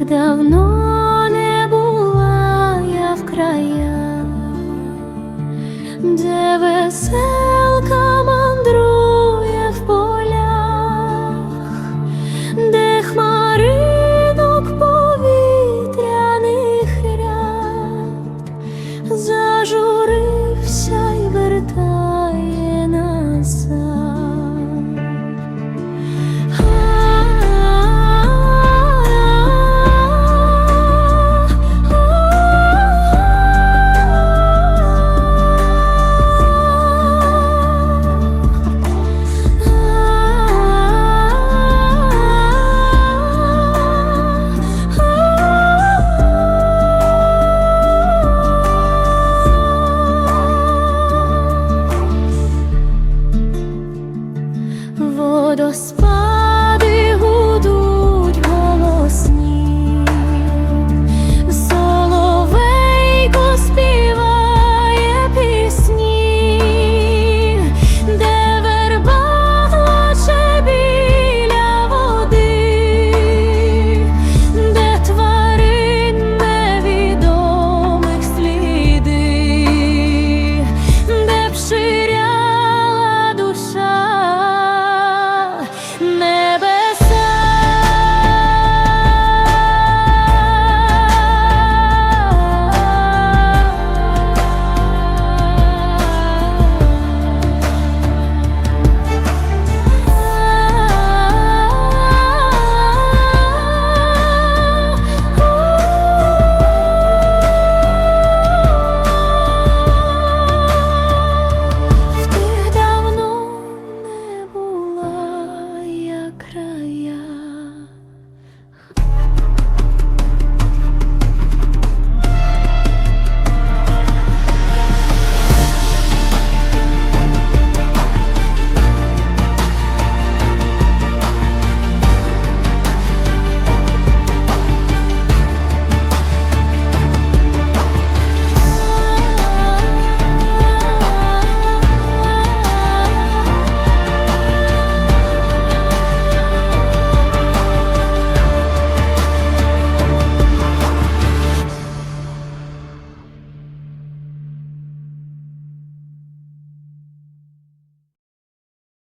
Так давно не була я в краях, де весело. водоспад.